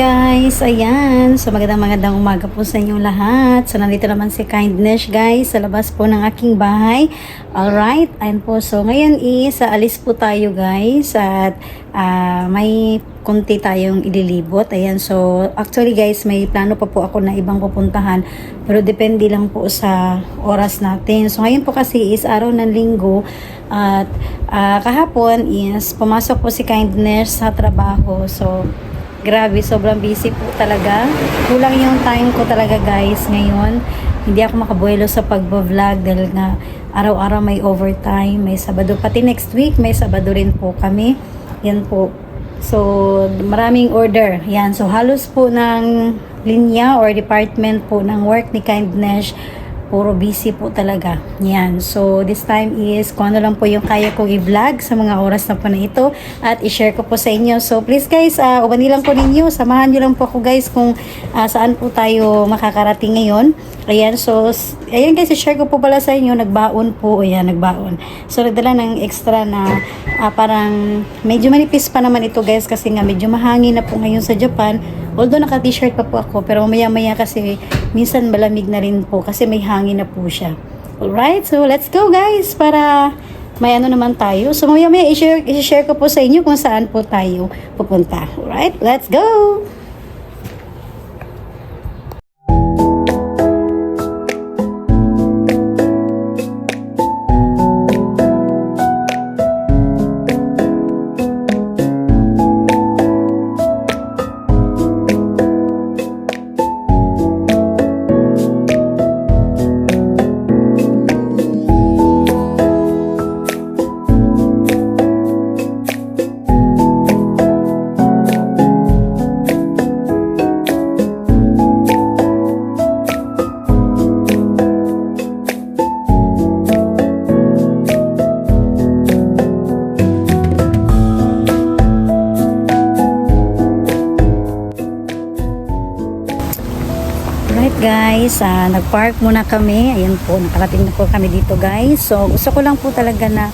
Guys! Ayan! So magandang magandang umaga po sa inyong lahat. So nandito naman si Kindness guys sa labas po ng aking bahay. Alright, ayan po. So ngayon is alis po tayo guys at ah, may konti tayong ililibot. Ayan, so actually guys may plano pa po ako na ibang pupuntahan pero depende lang po sa oras natin. So ngayon po kasi is araw ng linggo at ah, kahapon is pumasok po si Kindness sa trabaho. So Grabe, sobrang busy po talaga. Kulang yung time ko talaga guys ngayon. Hindi ako makabuelo sa pagbo-vlog dahil nga araw-araw may overtime, may Sabado. Pati next week may Sabado rin po kami. Yan po. So, maraming order. Yan. So, halos po ng linya or department po ng work ni Kindness puro busy po talaga. Yan. So, this time is kung ano lang po yung kaya kong i-vlog sa mga oras na po na ito at i-share ko po sa inyo. So, please guys, uh, ubani lang po ninyo. Samahan nyo lang po ako guys kung ah, saan po tayo makakarating ngayon. Ayan. So, ayan guys, i-share ko po pala sa inyo. Nagbaon po. Ayan, nagbaon. So, nagdala ng extra na ah, parang medyo manipis pa naman ito guys kasi nga medyo mahangin na po ngayon sa Japan. Although naka-t-shirt pa po ako, pero maya-maya kasi minsan malamig na rin po kasi may hangin na po siya. Alright, so let's go guys para may ano naman tayo. So maya-maya i-share, i-share ko po sa inyo kung saan po tayo pupunta. Alright, let's go! Guys, ah, nag-park muna kami. Ayan po, nakarating na po kami dito guys. So gusto ko lang po talaga na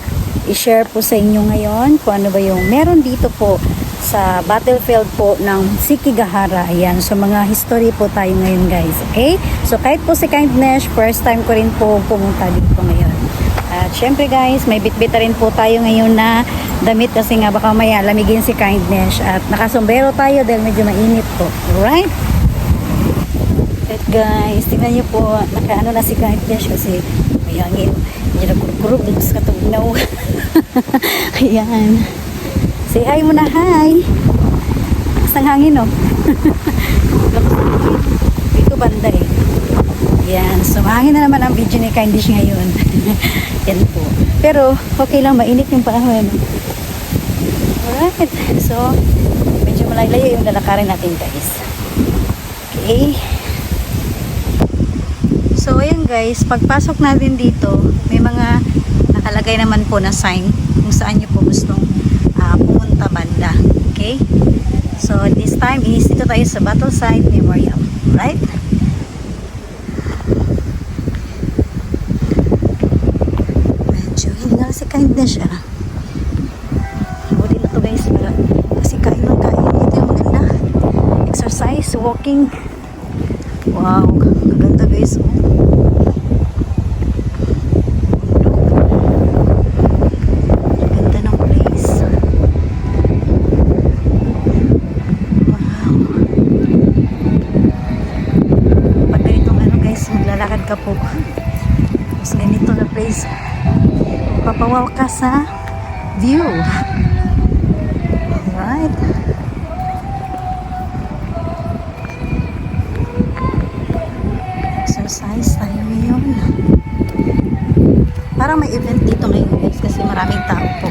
i-share po sa inyo ngayon kung ano ba yung meron dito po sa battlefield po ng Sikigahara. Ayan, so mga history po tayo ngayon guys. Okay? So kahit po si Kindness, first time ko rin po pumunta dito ngayon. At syempre guys, may bitbit rin po tayo ngayon na damit kasi nga baka maya lamigin si Kindness at nakasombrero tayo dahil medyo mainit po. Alright? Guys, tingnan niyo po, nakaano na si Kindness kasi may hangin. Medyo nagkurkurog dun sa katugnaw. Ayan. Say hi muna, hi. Ng hangin, oh. Hangin. Dito banda eh. Yan. So, mahangin na naman ang video ni Kindness ngayon. Yan po. Pero, okay lang, mainit yung panahon. Alright. So, medyo malayo yung lalakarin natin, guys. Okay. Guys, pagpasok natin dito, may mga nakalagay naman po na sign kung saan nyo po gustong ah, pumunta banda. Okay? So, this time is dito tayo sa Battleside Memorial. Right? Medyo hingal si kindness siya. Huli na to guys. Para, kasi kain ng kain. Ito yung maganda. Exercise, walking. Wow, kaganda guys. Oh. Papawaw ka sa view. Alright. Exercise tayo ngayon. Parang may event dito ngayon guys kasi maraming tao po.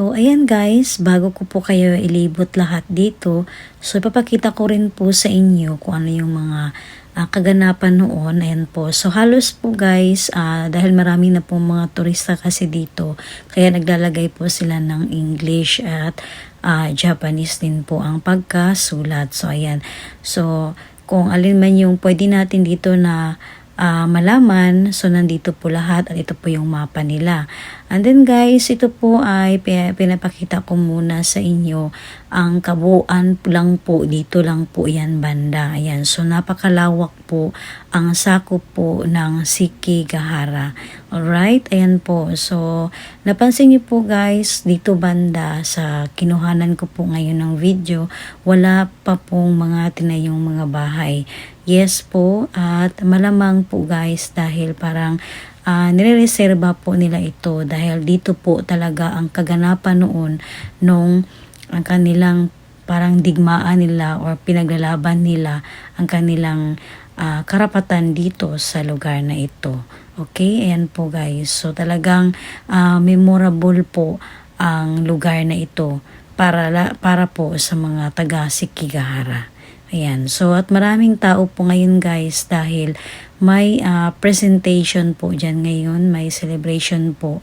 So, ayan guys, bago ko po kayo ilibot lahat dito, so ipapakita ko rin po sa inyo kung ano yung mga ah, kaganapan noon. Ayan po. So, halos po guys, ah, dahil marami na po mga turista kasi dito, kaya naglalagay po sila ng English at ah, Japanese din po ang pagkasulat. So, ayan. So, kung alin man yung pwede natin dito na ah, malaman. So, nandito po lahat at ito po yung mapa nila. And then guys, ito po ay pi- pinapakita ko muna sa inyo ang kabuuan lang po dito lang po yan banda. Ayan. So, napakalawak po ang sakop po ng Sikigahara. Alright, ayan po. So, napansin niyo po guys, dito banda sa kinuhanan ko po ngayon ng video, wala pa pong mga tinayong mga bahay. Yes po, at malamang po guys dahil parang uh, nirereserba po nila ito dahil dito po talaga ang kaganapan noon nung ang kanilang parang digmaan nila or pinaglalaban nila ang kanilang ah, karapatan dito sa lugar na ito. Okay, ayan po guys. So talagang ah, memorable po ang lugar na ito para la- para po sa mga taga Sikigahara. Ayan. So at maraming tao po ngayon guys dahil may ah, presentation po diyan ngayon, may celebration po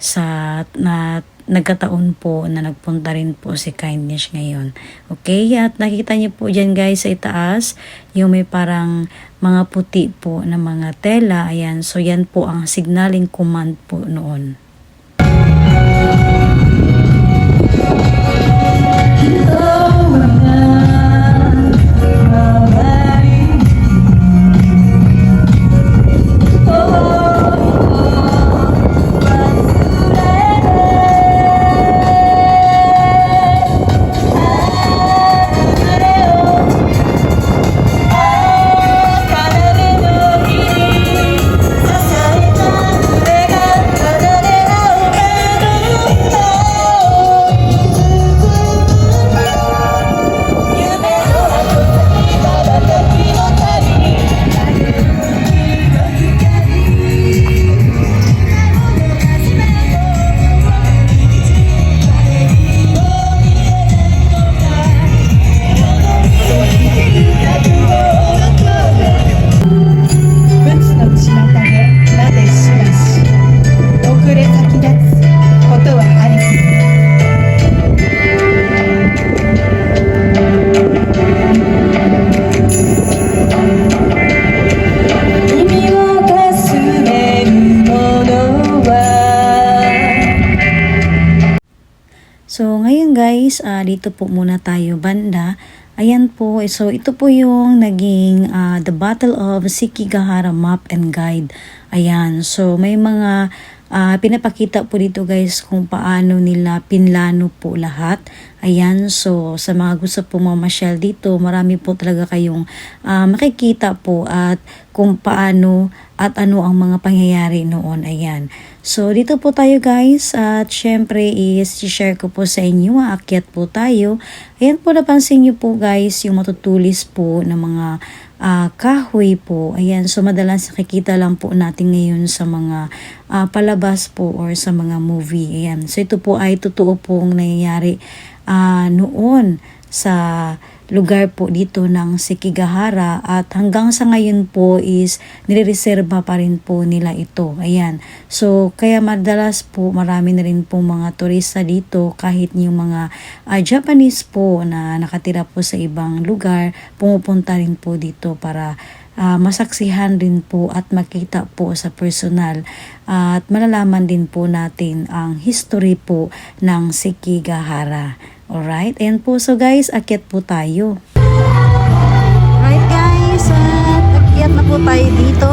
sa na nagkataon po na nagpunta rin po si Kindness ngayon. Okay? At nakita niyo po dyan guys sa itaas, yung may parang mga puti po na mga tela. Ayan. So yan po ang signaling command po noon.「dito po muna tayo banda. Ayan po, so ito po yung naging ah, The Battle of Sikigahara Map and Guide. Ayan, so may mga ah, pinapakita po dito guys kung paano nila pinlano po lahat. Ayan, so sa mga gusto po mamasyal dito, marami po talaga kayong ah, makikita po at kung paano at ano ang mga pangyayari noon. Ayan. So, dito po tayo guys at syempre is share ko po sa inyo, aakyat po tayo. Ayan po napansin nyo po guys yung matutulis po ng mga ah, kahoy po. Ayan, so madalas nakikita lang po natin ngayon sa mga ah, palabas po or sa mga movie. Ayan, so ito po ay totoo pong nangyayari ah, noon sa lugar po dito ng Sikigahara at hanggang sa ngayon po is nirereserba pa rin po nila ito. Ayan. So, kaya madalas po marami na rin po mga turista dito kahit yung mga ah, Japanese po na nakatira po sa ibang lugar, pumupunta rin po dito para ah, masaksihan din po at makita po sa personal at malalaman din po natin ang history po ng Sikigahara. Alright, ayan po. So guys, akyat po tayo. Alright guys, at akyat na po tayo dito.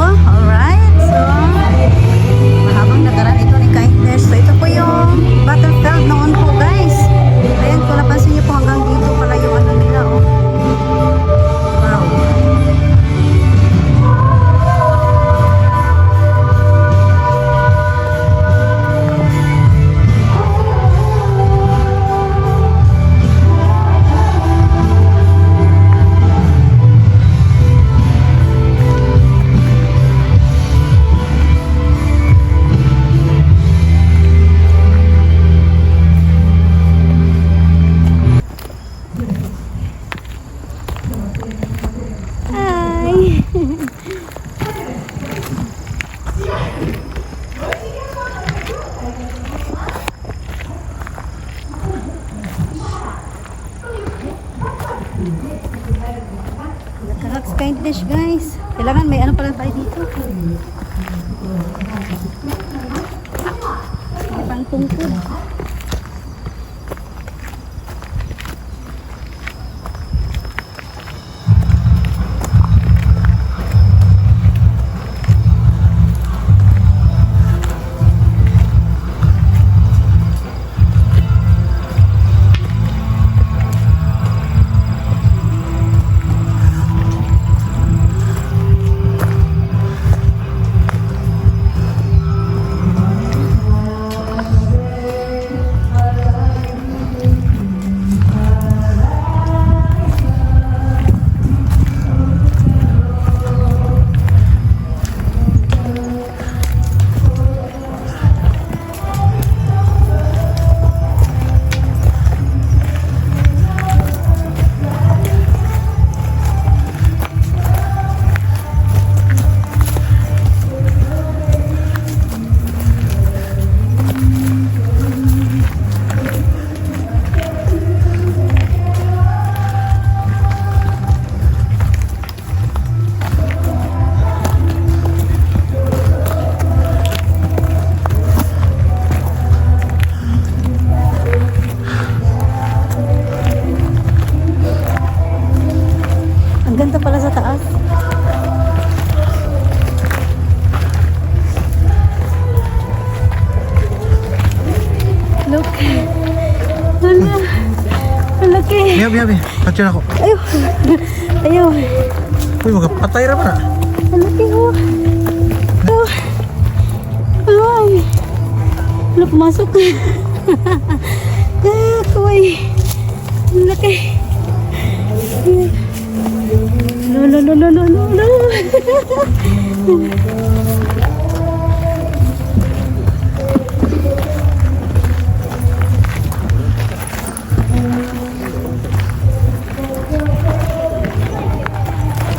Lo, lo, lo, lo, lo, lo, lo.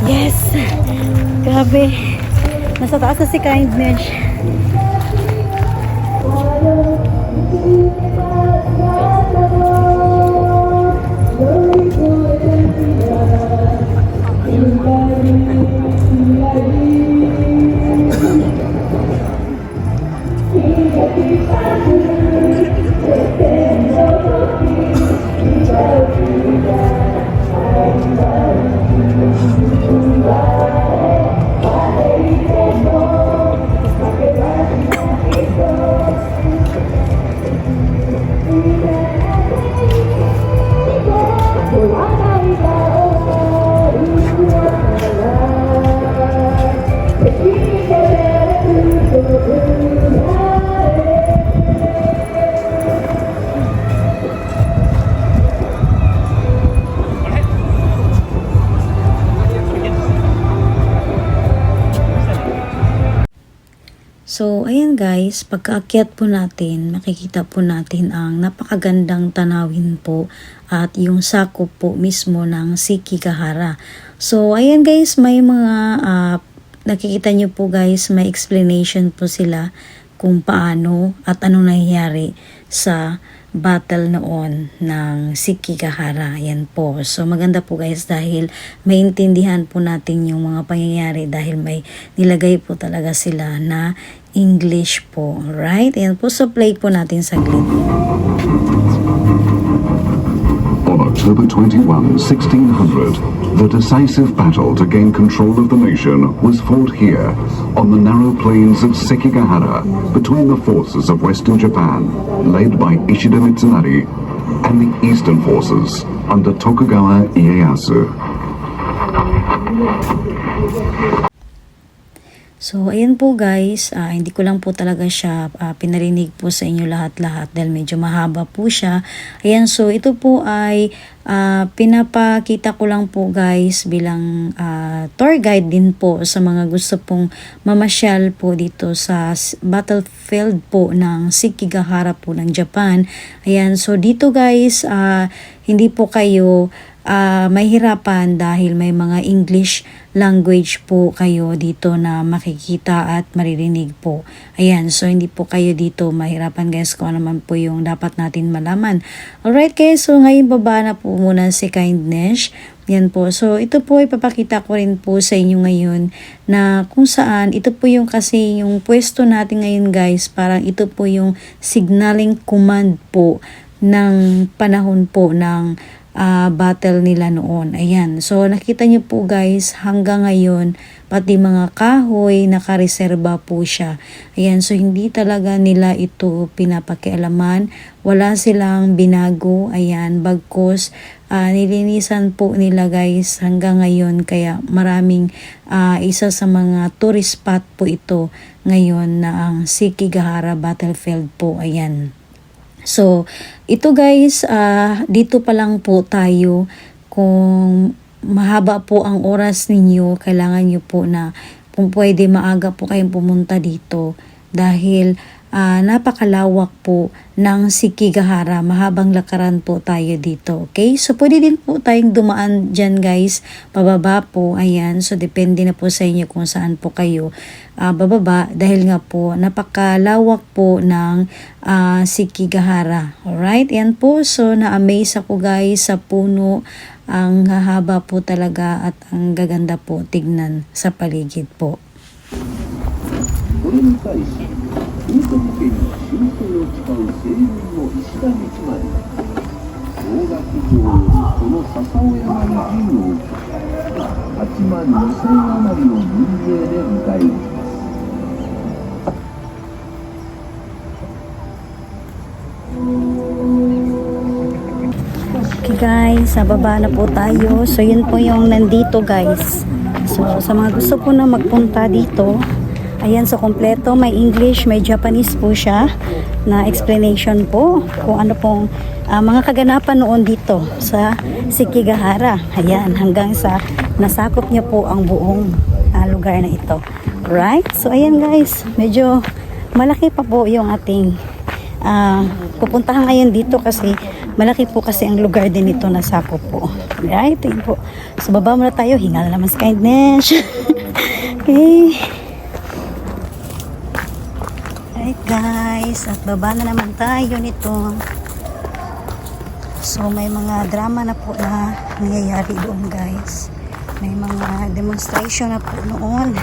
Yes! Grabe. Nasa taas na si Kindness. Guys, pagkaakyat po natin, makikita po natin ang napakagandang tanawin po at yung sakop po mismo ng Sikigahara. So, ayan guys, may mga ah, nakikita nyo po guys, may explanation po sila kung paano at anong nangyayari sa battle noon ng Sikigahara. Yan po. So maganda po guys dahil maintindihan po natin yung mga pangyayari dahil may nilagay po talaga sila na English po. Right? Yan po. So play po natin saglit. On October 21, 1600, the decisive battle to gain control of the nation was fought here, on the narrow plains of Sekigahara, between the forces of Western Japan, led by Ishida Mitsunari, and the Eastern forces under Tokugawa Ieyasu. So, ayan po guys, ah, hindi ko lang po talaga siya ah, pinarinig po sa inyo lahat-lahat dahil medyo mahaba po siya. Ayan, so ito po ay ah, pinapakita ko lang po guys bilang ah, tour guide din po sa mga gusto pong mamasyal po dito sa battlefield po ng Sekigahara po ng Japan. Ayan, so dito guys, ah, hindi po kayo ah, mahirapan dahil may mga English language po kayo dito na makikita at maririnig po. Ayan, so hindi po kayo dito mahirapan guys kung ano man po yung dapat natin malaman. Alright guys, so ngayon baba na po muna si Kindness. Yan po. So, ito po ipapakita ko rin po sa inyo ngayon na kung saan, ito po yung kasi yung pwesto natin ngayon guys, parang ito po yung signaling command po ng panahon po ng ah, battle nila noon. Ayan. So, nakita niyo po guys, hanggang ngayon, pati mga kahoy, nakareserba po siya. Ayan. So, hindi talaga nila ito pinapakialaman. Wala silang binago. Ayan. Bagkos, ah, nilinisan po nila guys hanggang ngayon. Kaya maraming ah, isa sa mga tourist spot po ito ngayon na ang Sikigahara Battlefield po. Ayan. So, ito guys, ah, dito pa lang po tayo. Kung mahaba po ang oras ninyo, kailangan nyo po na kung pwede maaga po kayong pumunta dito. Dahil ah, napakalawak po ng Sikigahara. Mahabang lakaran po tayo dito. Okay? So, pwede din po tayong dumaan dyan guys. Pababa po. Ayan. So, depende na po sa inyo kung saan po kayo ah, bababa. Dahil nga po, napakalawak po ng ah, Sikigahara. Alright? Yan po. So, na-amaze ako guys sa puno. Ang hahaba po talaga at ang gaganda po tignan sa paligid po. これに対し風徳家に修正を誓う青年の石田道成大学上その笹尾山に陣を受け8万2千余りの軍勢で迎え撃ちます Okay guys, sa baba na po tayo. So yun po yung nandito guys. So sa mga gusto po na magpunta dito, ayan so kompleto, may English, may Japanese po siya na explanation po kung ano pong ah, mga kaganapan noon dito sa Sikigahara. Ayan, hanggang sa nasakop niya po ang buong ah, lugar na ito. Right? So ayan guys, medyo malaki pa po yung ating ah pupuntahan ngayon dito kasi malaki po kasi ang lugar din ito na sakop po. Right? Yun po. So baba muna tayo. Hingal naman sa kindness. okay. Alright guys. At baba na naman tayo nito. So may mga drama na po na nangyayari doon guys. May mga demonstration na po noon.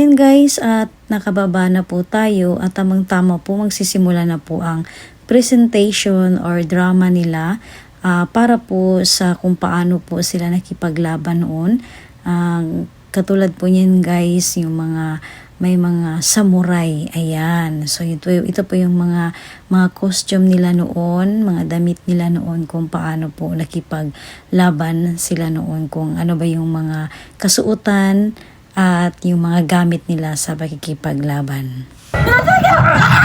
Ayan guys, at nakababa na po tayo at tamang-tama po magsisimula na po ang presentation or drama nila ah, para po sa kung paano po sila nakipaglaban noon. Ang katulad po niyan guys, yung mga may mga samurai. Ayan. So ito, ito po yung mga mga costume nila noon, mga damit nila noon kung paano po nakipaglaban sila noon, kung ano ba yung mga kasuotan at yung mga gamit nila sa pakikipaglaban. Ah!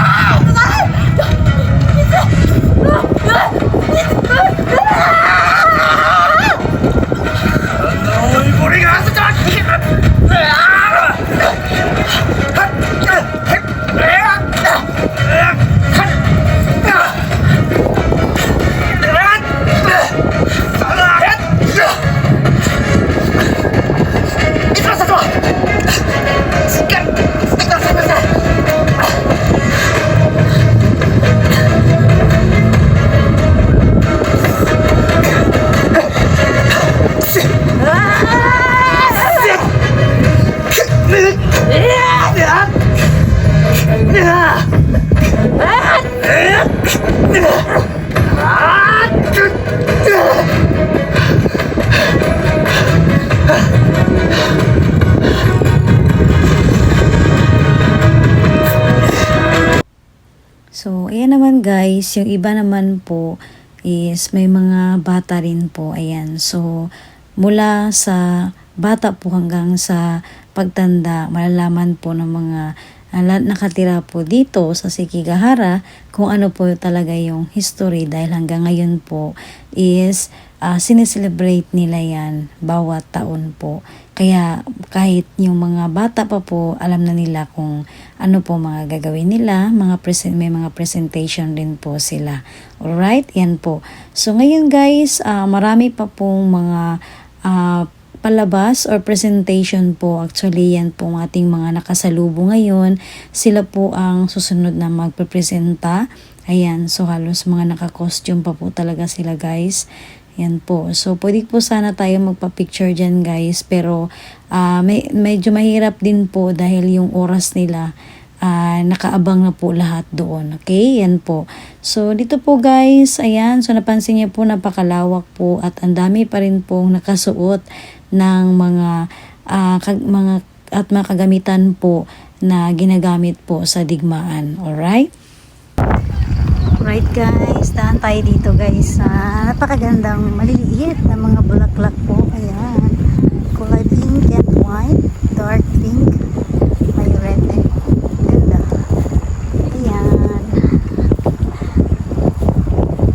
Yung iba naman po is may mga bata rin po. Ayan. So, mula sa bata po hanggang sa pagtanda, malalaman po ng mga ah, nakatira po dito sa Sikigahara kung ano po talaga yung history dahil hanggang ngayon po is uh, sineselebrate nila yan bawat taon po. Kaya kahit yung mga bata pa po, alam na nila kung ano po mga gagawin nila, mga present, may mga presentation din po sila. Alright, yan po. So ngayon guys, ah, marami pa pong mga ah, palabas or presentation po. Actually, yan po ang ating mga nakasalubong ngayon. Sila po ang susunod na magpipresenta. Ayan, so halos mga naka-costume pa po talaga sila guys. Yan po. So, pwede po sana tayo magpa-picture dyan guys. Pero, ah, may, medyo mahirap din po dahil yung oras nila ah, nakaabang na po lahat doon. Okay? Yan po. So, dito po guys, ayan. So, napansin niyo po napakalawak po at ang dami pa rin pong nakasuot ng mga, ah, kag- mga at mga kagamitan po na ginagamit po sa digmaan. Alright? Right guys, daan tayo dito guys sa napakagandang maliliit na mga bulaklak po. Ayan. Kulay pink and white, dark pink, may red eh. Ganda. Ayan.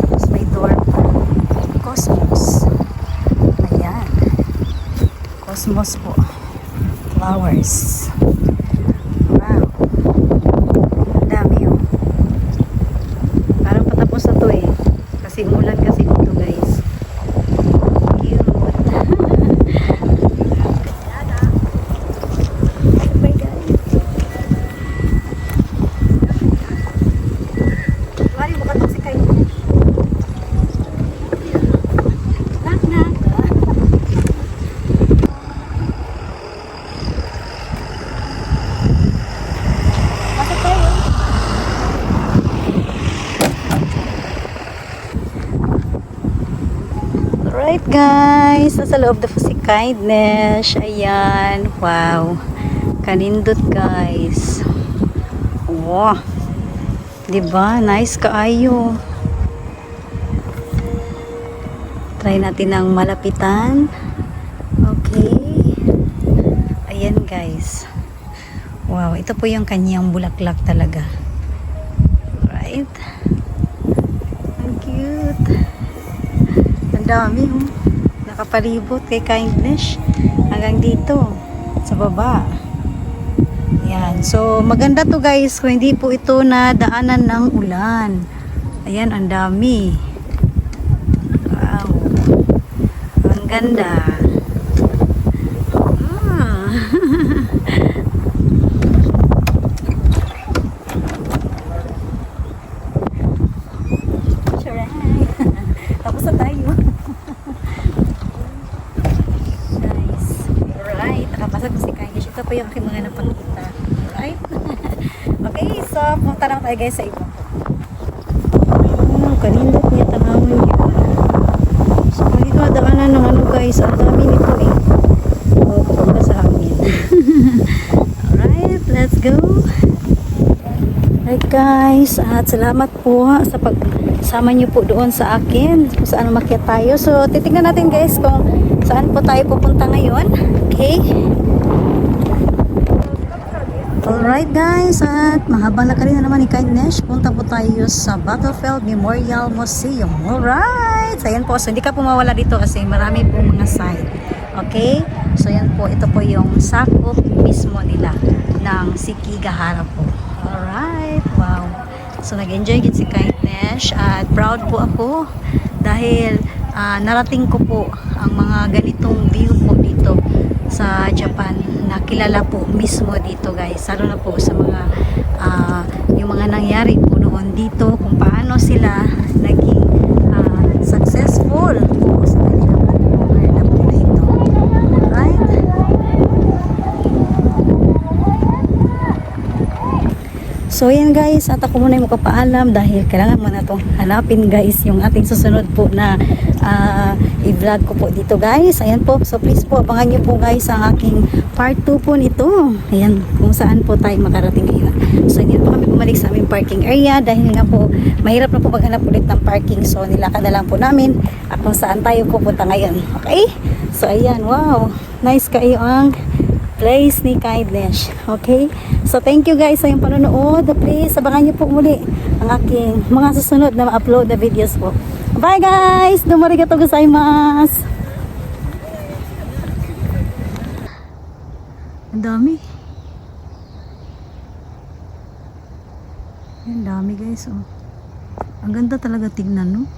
Tapos may dwarf cosmos. Ayan. Cosmos po. Flowers. Wow. Dami oh. Parang patapos na to eh. Kasi umulan kasi dito guys. Cute. Bye guys. Mari mo katong si kayo. Knock knock. Pasok tayo. Alright nasa loob na po si Kindness. Ayan, wow. Kanindot guys. Wow. Diba? Nice kaayo. Try natin ng malapitan. Okay. Ayan guys. Wow, ito po yung kanyang bulaklak talaga. Right? Ang cute. Ang dami oh. Nakapalibot kay kindness. Hanggang dito. Sa baba. Yan. So, maganda to guys. Kung hindi po ito na daanan ng ulan. Ayan, ang dami. Wow. Ang ganda. Ah. Sure. Tapos na tayo. nice. Alright. Nakapasok si Kaish. Ito po yung aking mga napakita. Alright. okay. So, punta lang tayo guys sa iba. Oh, kanindot niya tanawin niyo. So, dito nadaanan ng ano guys, ang dami nito eh. Oh, kapag sa hangin. Alright. Let's go. Alright guys, at salamat po sa pagsama niyo po doon sa akin kung saan umakyat tayo. So, titingnan natin guys kung saan po tayo pupunta ngayon. Okay? Alright guys, at mahabang lakari na naman ni Kindness. Punta po tayo sa Battlefield Memorial Museum. Alright! So, ayan po. So, hindi ka po mawala dito kasi marami po mga site. Okay? So, yan po. Ito po yung sakop mismo nila ng Sikigahara po. Alright! Wow! So, nag-enjoy din si Kindness at proud po ako dahil ah, narating ko po ang mga ganitong view po dito sa Japan na kilala po mismo dito guys. Lalo na po sa mga ah, yung mga nangyari po noon dito kung paano sila naging ah, successful po sa kanilang na po dito right So ayan guys, at ako muna yung magpapaalam dahil kailangan mo na itong hanapin guys yung ating susunod po na ah, i-vlog ko po dito guys. Ayan po, so please po abangan nyo po guys ang aking part 2 po nito. Ayan, kung saan po tayo makarating ngayon. So hindi po kami bumalik sa aming parking area dahil nga po mahirap na po maghanap ulit ng parking. So nilakad na lang po namin at kung saan tayo pupunta ngayon. Okay? So ayan, wow. Nice kayo ang place ni Kindness. Okay? So, thank you guys sa iyong panonood. Please, abangan niyo po muli ang aking mga susunod na ma-upload na videos po. Bye guys! Dumarigato gozaimasu! Ang dami. Ang dami guys, oh. Ang ganda talaga tignan, no?